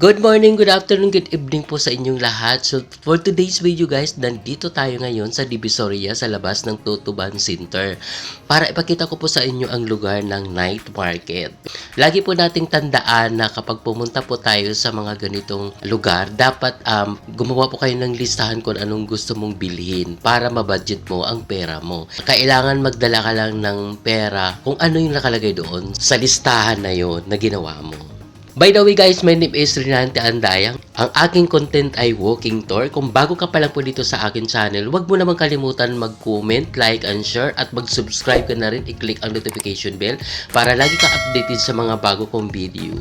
Good morning, good afternoon, good evening po sa inyong lahat. So, for today's video guys, nandito tayo ngayon sa Divisoria sa labas ng Tutuban Center para ipakita ko po sa inyo ang lugar ng night market. Lagi po nating tandaan na kapag pumunta po tayo sa mga ganitong lugar, dapat um, gumawa po kayo ng listahan kung anong gusto mong bilhin para mabudget mo ang pera mo. Kailangan magdala ka lang ng pera kung ano yung nakalagay doon sa listahan na yon na ginawa mo. By the way guys, my name is Renante Andayang. Ang aking content ay walking tour. Kung bago ka pa lang po dito sa akin channel, huwag mo naman kalimutan mag-comment, like, and share at mag-subscribe ka na rin. I-click ang notification bell para lagi ka updated sa mga bago kong video.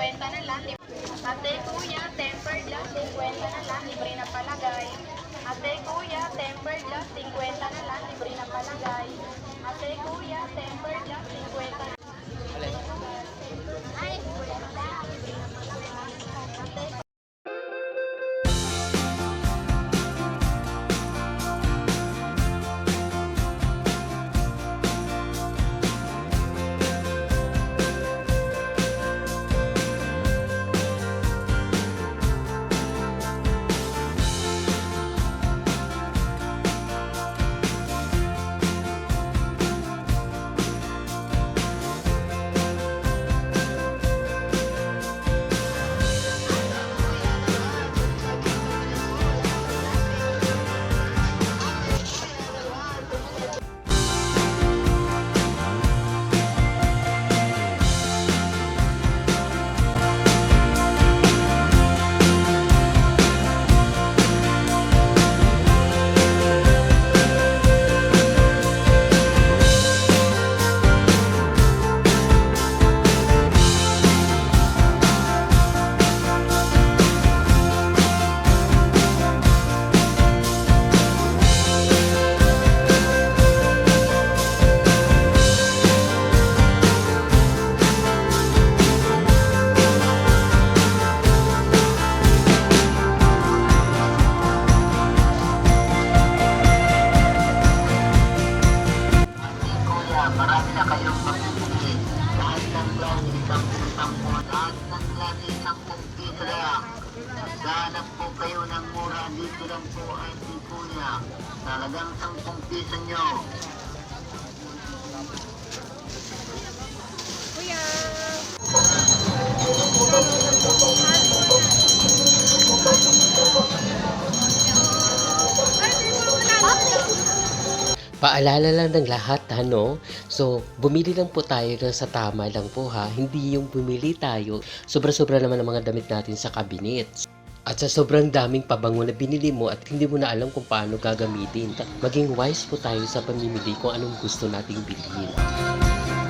cuenta kayong mapipili. Kahit ng klase, isang isang po. Kahit ng klase, isang pong piso lang. Hanap po kayo ng mura. Dito lang po ay Kuya. Talagang 10 piso nyo. Paalala lang ng lahat, ano? So, bumili lang po tayo ng sa tama lang po ha. Hindi yung bumili tayo. Sobra-sobra naman ang mga damit natin sa cabinet. At sa sobrang daming pabango na binili mo at hindi mo na alam kung paano gagamitin. Maging wise po tayo sa pamimili kung anong gusto nating bilhin.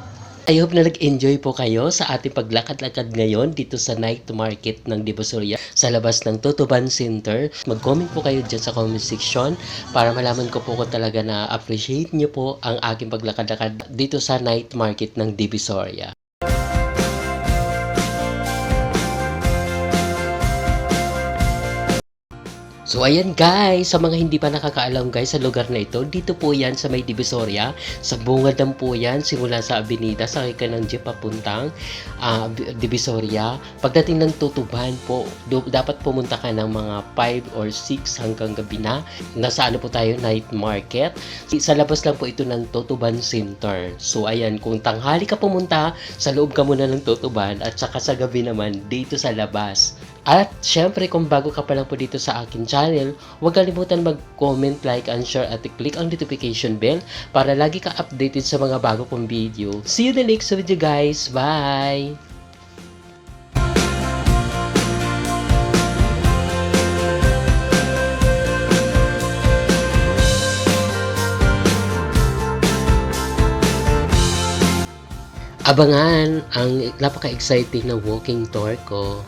I hope na nag-enjoy po kayo sa ating paglakad-lakad ngayon dito sa night market ng Divisoria sa labas ng Tutuban Center. Mag-comment po kayo dyan sa comment section para malaman ko po kung talaga na appreciate niyo po ang aking paglakad-lakad dito sa night market ng Divisoria. So ayan guys, sa mga hindi pa nakakaalam guys sa lugar na ito, dito po yan sa may Divisoria, sa bungad lang po yan, simula sa Avenida, sakay ka ng jeep papuntang ah, Divisoria. Pagdating ng Tutuban po, dapat pumunta ka ng mga 5 or 6 hanggang gabi na. Nasa ano po tayo, night market. Sa labas lang po ito ng Tutuban Center. So ayan, kung tanghali ka pumunta, sa loob ka muna ng Tutuban at saka sa gabi naman dito sa labas. At syempre kung bago ka pa lang po dito sa akin channel, huwag kalimutan mag-comment, like, and share at i-click ang notification bell para lagi ka updated sa mga bago kong video. See you in the next video guys. Bye! Abangan ang napaka-exciting na walking tour ko